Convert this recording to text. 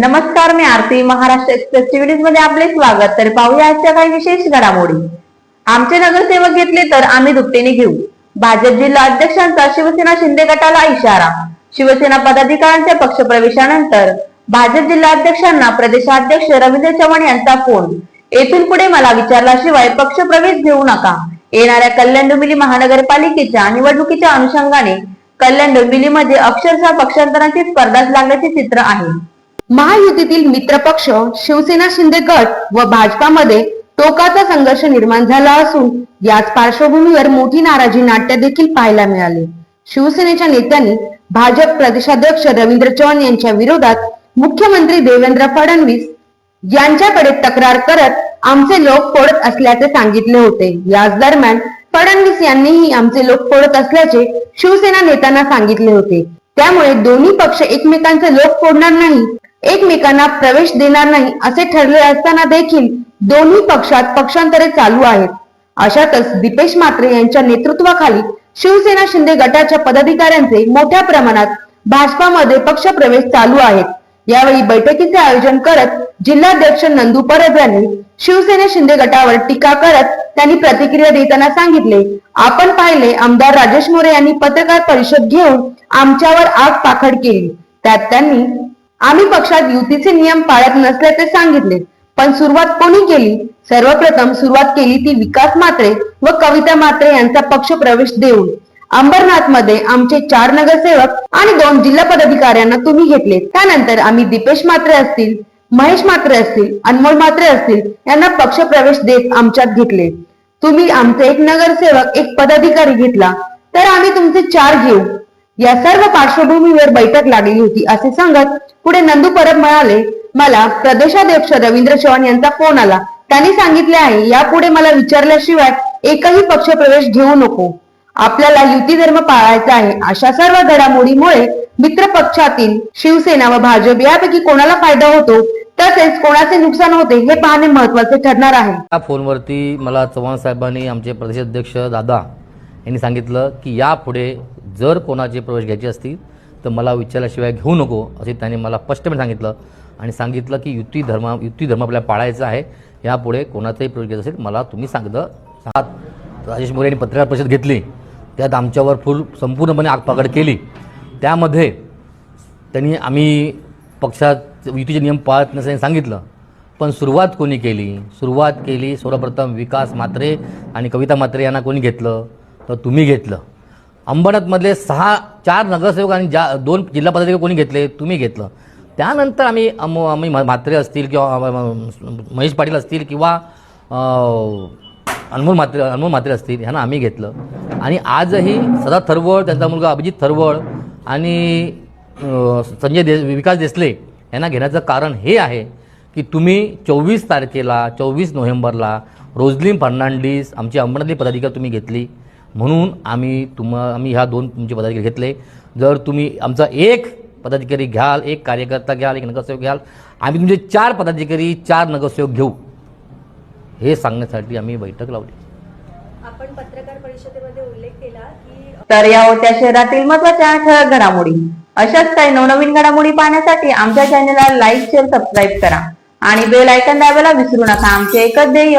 नमस्कार मी आरती महाराष्ट्र एक्सप्रेस टीव्हीजमध्ये आपले स्वागत. तर पाहूया आजच्या काही विशेष घडामोडी. आमचे नगरसेवक घेतले तर आम्ही दुपटीने घेऊ. भाजप जिल्हा अध्यक्षांचा शिवसेना शिंदे गटाला इशारा. शिवसेना पदाधिकाऱ्यांच्या पक्षप्रवेशानंतर भाजप जिल्हा अध्यक्षांना प्रदेशाध्यक्ष रवींद्र चव्हाण यांचा फोन. येथून पुढे मला विचारल्याशिवाय पक्षप्रवेश घेऊ नका. येणाऱ्या कल्याण डोंबिवली महानगरपालिकेच्या निवडणुकीच्या अनुषंगाने कल्याण डोंबिवलीमध्ये अक्षरशः पक्षांतरांची स्पर्धाच लागल्याचे चित्र आहे. महायुतीतील मित्रपक्ष शिवसेना शिंदे गट व भाजपामध्ये टोकाचा संघर्ष निर्माण झाला असून याच पार्श्वभूमीवर मोठी नाराजी नाट्य देखील पाहायला मिळाले. शिवसेनेच्या नेत्यांनी भाजप प्रदेशाध्यक्ष रवींद्र चव्हाण यांच्या विरोधात मुख्यमंत्री देवेंद्र फडणवीस यांच्याकडे तक्रार करत आमचे लोक फोडत असल्याचे सांगितले होते. याच दरम्यान फडणवीस यांनीही आमचे लोक फोडत असल्याचे शिवसेना नेत्यांना सांगितले होते. त्यामुळे दोन्ही पक्ष एकमेकांचे लोक फोडणार नाही एकमेकांना प्रवेश देणार नाही असे ठरले असताना देखील दोन्ही पक्षात पक्षांतरे चालू आहेत. अशातच दीपेश म्हात्रे यांच्या नेतृत्वाखाली शिवसेना शिंदे गटाच्या पदाधिकाऱ्यांचे मोठ्या प्रमाणात भाजपामध्ये पक्षप्रवेश चालू आहेत. यावेळी बैठकीचे आयोजन करत जिल्हाध्यक्ष नंदू परब यांनी शिवसेना शिंदे गटावर टीका करत त्यांनी प्रतिक्रिया देताना सांगितले आपण पाहिले आमदार राजेश मोरे यांनी पत्रकार परिषद घेऊन आमच्यावर आग पाखड केली. त्यात त्यांनी आम्ही पक्षात युतीचे नियम पाळत नसल्याचे सांगितले. पण सुरुवात कोणी केली? सर्वप्रथम सुरुवात केली ती विकास मात्रे व कविता मात्रे यांचा पक्ष प्रवेश देऊन. अंबरनाथमध्ये आमचे चार नगरसेवक आणि दोन जिल्हा पदाधिकाऱ्यांना तुम्ही घेतले. त्यानंतर आम्ही दीपेश मात्रे असतील महेश मात्रे असतील अनमोल मात्रे असतील यांना पक्ष प्रवेश देत आमच्यात घेतले. तुम्ही आमचे एक नगरसेवक एक पदाधिकारी घेतला. तर आम्ही तुमचे चार घेऊ. या सर्व पार्श्वभूमीवर बैठक लागली होती असे सांगत पुढे नंदू परब म्हणाले मला प्रदेशाध्यक्ष रवींद्र चव्हाण यांचा फोन आला. त्यांनी सांगितले आहे यापुढे मला विचारल्याशिवाय एकही पक्ष प्रवेश घेऊ नको. आपल्याला युती धर्म पाळायचा आहे. अशा सर्व घडामोडीमुळे मित्र पक्षातील शिवसेना व भाजप यापैकी कोणाला फायदा होतो तसेच कोणाचे नुकसान होते हे पाहणे महत्त्वाचे ठरणार आहे. या फोनवरती मला चव्हाण साहेबांनी आमचे प्रदेशाध्यक्ष दादा यांनी सांगितलं की यापुढे जर कोणाचे प्रवेश घ्यायचे असतील तर मला विचारल्याशिवाय घेऊ नको असे त्यांनी मला स्पष्टपणे सांगितलं. आणि सांगितलं की युती धर्म युती धर्म आपल्याला पाळायचा आहे यापुढे कोणाचाही प्रवेश घ्यायचा असेल मला तुम्ही सांगितलं सांगा. राजेश मोरे यांनी पत्रकार परिषद घेतली. त्यात आमच्यावर फुल संपूर्णपणे आगपागड केली. त्यामध्ये त्यांनी आम्ही पक्षात युतीचे नियम पाळत नसल्याने सांगितलं. पण सुरुवात कोणी केली? सुरुवात केली सर्वप्रथम विकास मात्रे आणि कविता मात्रे यांना कोणी घेतलं? तर तुम्ही घेतलं. अंबरनाथमधले सहा चार नगरसेवक आणि ज्या दोन जिल्हा पदाधिकारी कोणी घेतले तुम्ही घेतलं. त्यानंतर आम्ही आम्ही म्हात्रे असतील किंवा महेश पाटील असतील किंवा अनमोल मात्रे अनमोल मात्रे असतील ह्यांना आम्ही घेतलं. आणि आजही सदा थरवळ त्यांचा मुलगा अभिजित थरवळ आणि संजय दे विकास देसले यांना घेण्याचं कारण हे आहे की तुम्ही चोवीस तारखेला चोवीस नोव्हेंबरला रोजलीन फर्नांडीस आमची अंबरनाथली पदाधिकारी तुम्ही घेतली. म्हणून आम्ही तुम आम्ही ह्या दोन तुमचे पदाधिकारी घेतले. जर तुम्ही आमचा एक पदाधिकारी घ्याल एक कार्यकर्ता घ्याल एक नगरसेवक घ्याल आम्ही तुमचे चार पदाधिकारी चार नगरसेवक घेऊ. हे सांगण्यासाठी आम्ही बैठक लावली. आपण पत्रकार परिषदेमध्ये उल्लेख केला की तर या होत्या शहरातील महत्त्वाच्या ठळक घडामोडी. अशाच काही नवनवीन घडामोडी पाहण्यासाठी आमच्या चॅनलला लाईक शेअर सबस्क्राईब करा. आणि बेल आयकन दाबायला विसरू नका. आमचे एकच ध्येय